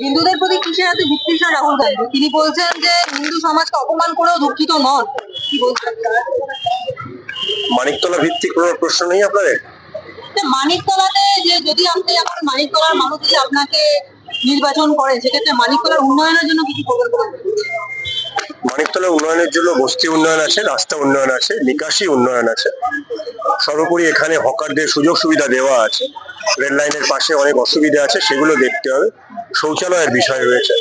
হিন্দুদের প্রতি কিসের এত বিতৃষ্ণা রাহুল গান্ধী? তিনি বলছেন যে হিন্দু সমাজকে অপমান করেও দুঃখিত নন। কি বলছেন? মানিকতলা ভিত্তিক কোনো প্রশ্ন নেই আপনাদের? মানিকতলাতে যদি আপনি এখন মানিকতলার মানুষ যদি আপনাকে নির্বাচন করে, সেক্ষেত্রে মানিকতলার উন্নয়নের জন্য কিছু করছেন? মানিকতলা উন্নয়নের জন্য বস্তি উন্নয়ন আছে, রাস্তা উন্নয়ন আছে, নিকাশি উন্নয়ন আছে। সর্বোপরি এখানে হকারদের সুযোগ সুবিধা দেওয়া আছে। রেল লাইনের পাশে অনেক অসুবিধা আছে, সেগুলো দেখতে হবে। শৌচালয়ের বিষয় রয়েছে।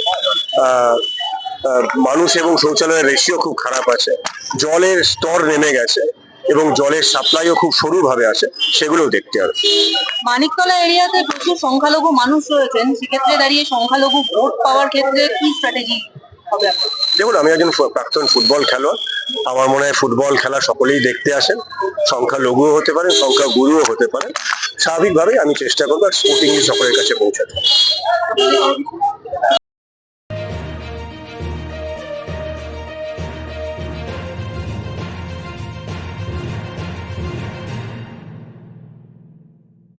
মানুষ এবং শৌচালয়ের রেশিও খুব খারাপ আছে। জলের স্তর নেমে গেছে। এবং জলের সাপ্লাইও খুব সরুভাবে আসে সেগুলোও দেখতে হবে। মানিকতলা এরিয়াতে প্রচুর সংখ্যালঘু মানুষ রয়েছেন সেক্ষেত্রে দাঁড়িয়ে সংখ্যালঘু ভোট পাওয়ার ক্ষেত্রে কি স্ট্র্যাটেজি হবে? দেখুন আমি একজন প্রাক্তন ফুটবল খেলোয়াড়। আমার মনে হয় ফুটবল খেলা সকলেই দেখতে আসেন। সংখ্যা লঘুও হতে পারে সংখ্যা গুরুও হতে পারে স্বাভাবিকভাবেই আমি চেষ্টা করব স্পোর্টিংলি সকলের কাছে পৌঁছাতে।